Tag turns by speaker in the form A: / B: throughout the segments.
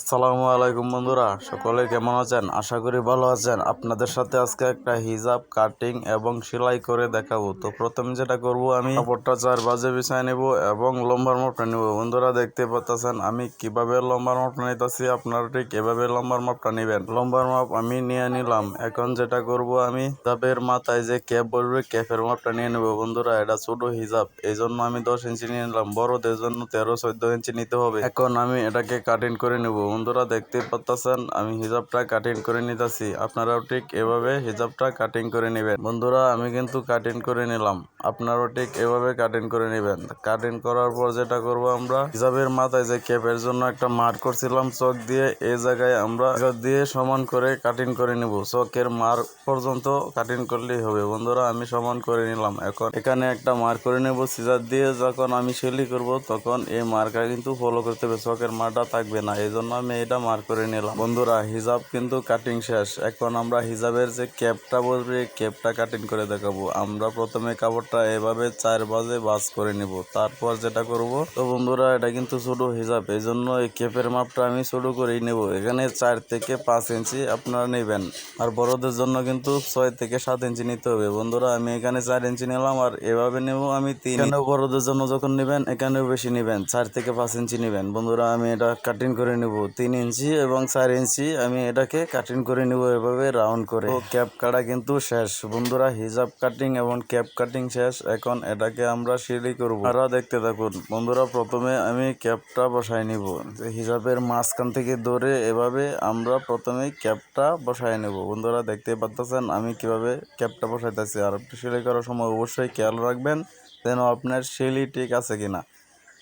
A: আসসালামু আলাইকুম বন্ধুরা, সকলে কেমন আছেন? আশা করি ভালো আছেন। আপনাদের সাথে আজকে একটা হিজাব, কাটিং এবং সেলাই করে দেখাবো। তো প্রথমে যেটা করব আমি, কাপড়টা চার বাজে বিছায় নেব এবং লম্বার মাপটা নেব। বন্ধুরা দেখতে পাচ্ছেন আমি কীভাবে লম্বার মাপটা নিতেছি, আপনারা ঠিক এভাবে লম্বার মাপটা নেবেন। লম্বার মাপ আমি নিয়ে নিলাম। এখন যেটা করব আমি, হিজাবের মাথায় যে ক্যাপ বলবে ক্যাপের মাপটা নিয়ে নেব। বন্ধুরা, এটা ছোট হিজাব। এই জন্য আমি দশ ইঞ্চি নিয়ে নিলাম। বড়দের জন্য তেরো, চোদ্দ ইঞ্চি নিতে হবে। এখন আমি এটাকে কাটিং করে নেব। বন্ধুরা দেখতে পাচ্ছেন আমি হিজাবটা কাটিং করে নিতেছি। আপনারাও ঠিক এভাবে হিজাবটা কাটিং করে নেবেন। বন্ধুরা, আমি কিন্তু কাটিং করে নিলাম। আপনারাও ঠিক এভাবে কাটিং করে নেবেন। কাটিং করার পর যেটা করব আমরা, হিজাবের মাথায় যে ক্যাপের জন্য একটা মার করছিলাম চোখ দিয়ে, এই জায়গায় আমরা দিয়ে সমান করে কাটিং করে নিব। চকের মার পর্যন্ত কাটিং করলেই হবে। বন্ধুরা, আমি সমান করে নিলাম। এখন এখানে একটা মার করে নেব সিজার দিয়ে। যখন আমি সেলি করব, তখন এই মার্কা কিন্তু ফলো করতে হবে। চকের মারটা থাকবে না। এই জন্য আমি এটা মার করে নিলাম। বন্ধুরা, হিজাব কিন্তু কাটিং শেষ। এখন আমরা হিজাবের যে ক্যাপটা এই ক্যাপটা কাটিং করে দেখাবো। আমরা প্রথমে কাপড়টা এভাবে চার বাজে বাস করে নিব। তারপর যেটা করব, তো বন্ধুরা, এটা কিন্তু ছোট হিজাব। এই জন্য এই ক্যাপের মাপটা আমি ছোট করেই নেব। এখানে চার থেকে পাঁচ ইঞ্চি আপনারা নেবেন। আর বড়দের জন্য কিন্তু ছয় থেকে সাত ইঞ্চি নিতে হবে। বন্ধুরা, আমি এখানে চার ইঞ্চি নিলাম আর এভাবে নেব আমি তিন বড়দের জন্য যখন নেবেন, এখানেও বেশি নেবেন। চার থেকে পাঁচ ইঞ্চি নেবেন। বন্ধুরা, আমি এটা কাটিং করে নেব। তিন ইঞ্চি এবং চার ইঞ্চি আমি এটাকে কাটিং করে নেব এভাবে রাউন্ড করে। ক্যাপ কাটা কিন্তু শেষ। বন্ধুরা হিজাব কাটিং এবং ক্যাপ কাটিং শেষ। এখন এটাকে আমরা সিঁড়ি করব। আপনারা দেখতে থাকুন। বন্ধুরা, প্রথমে আমি ক্যাপটা বসাই নিব। হিজাবের মাঝখান থেকে ধরে এভাবে আমরা প্রথমে ক্যাপটা বসাই নেব। বন্ধুরা, দেখতে পাচ্ছেন আমি কীভাবে ক্যাপটা বসাইতেছি। আর সেলাই করার সময় অবশ্যই খেয়াল রাখবেন যেন আপনার সেলি ঠিক আছে কিনা।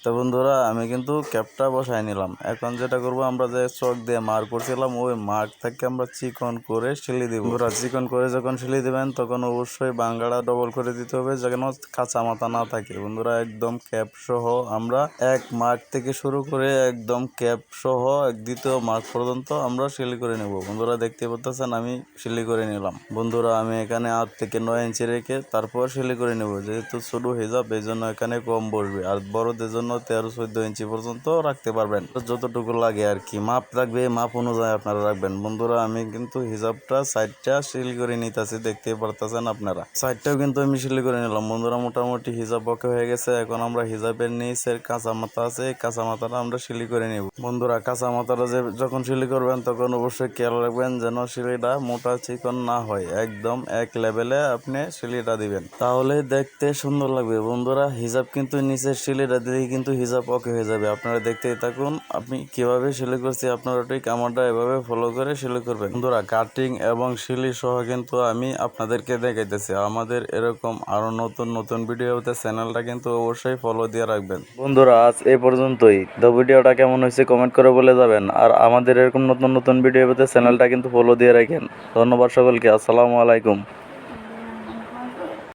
A: তো বন্ধুরা, আমি কিন্তু ক্যাপটা বসাই নিলাম। এখন যেটা করব, আমরা যে চক দিয়ে মার্ক করছিলাম, ওই মার্ক থেকে আমরা চিকন করে সিলি দিব। বন্ধুরা, চিকন করে যখন সিলি দেবেন, তখন অবশ্যই বাঙ্গাড়া ডবল করে দিতে হবে, যেন কাঁচা মাথা না থাকে। বন্ধুরা, একদম ক্যাপ সহ আমরা এক মার্ক থেকে শুরু করে একদম ক্যাপ সহ এক দ্বিতীয় মার্ক পর্যন্ত আমরা সিলি করে নেব। বন্ধুরা, দেখতে পাচ্ছেন, আমি সিলি করে নিলাম। বন্ধুরা, আমি এখানে আট থেকে নয় ইঞ্চি রেখে তারপর সিলি করে নেব। যেহেতু ছোট হিজাব এই জন্য এখানে কম বসবে। আর বড়দের জন্য তেরো, চোদ্দ ইঞ্চি পর্যন্ত রাখতে পারবেন। যতটুকু লাগে আর কি। মাপ রাখবে মাপ অনুযায়ী আপনারা রাখবেন। বন্ধুরা, আমি কিন্তু হিজাবটা সাইডটা সিল করে নিতেছি দেখতে পারতেছেন আপনারা। সাইডটাও কিন্তু আমি সিল করে নিলাম। বন্ধুরা, মোটামুটি হিজাব বকে হয়ে গেছে। এখন আমরা হিজাবের নিচের কাঁচা মাথা আছে কাঁচা মাথাটা আমরা সিলি করে নিব। বন্ধুরা কাঁচা মাথাটা যে যখন সিলি করবেন, তখন অবশ্যই খেয়াল রাখবেন যেন সিলিটা মোটা চিকন না হয়। একদম এক লেভেলে আপনি সিলিটা দিবেন। তাহলে দেখতে সুন্দর লাগবে। বন্ধুরা হিজাব কিন্তু নিচের সিলিটা দিয়ে কিন্তু হিজাব ওকে হয়ে যাবে। আপনারা দেখতেই থাকুন, আপনি কীভাবে সিলি করছি, আপনারা ঠিক আমারটা এভাবে ফলো করে সিলি করবেন। বন্ধুরা কাটিং এবং সিলি সহ কিন্তু আমি আপনাদেরকে দেখাইতেছি। আমাদের এরকম আরও নতুন নতুন ভিডিওতে চ্যানেলটা কিন্তু অবশ্যই ফলো দিয়ে রাখবেন। বন্ধুরা, আজ এই পর্যন্তই। তো ভিডিওটা কেমন হয়েছে কমেন্ট করে বলে যাবেন। আর আমাদের এরকম নতুন নতুন ভিডিও পেতে চ্যানেলটা কিন্তু ফলো দিয়ে রাখেন। ধন্যবাদ সকলকে। আসসালামু আলাইকুম।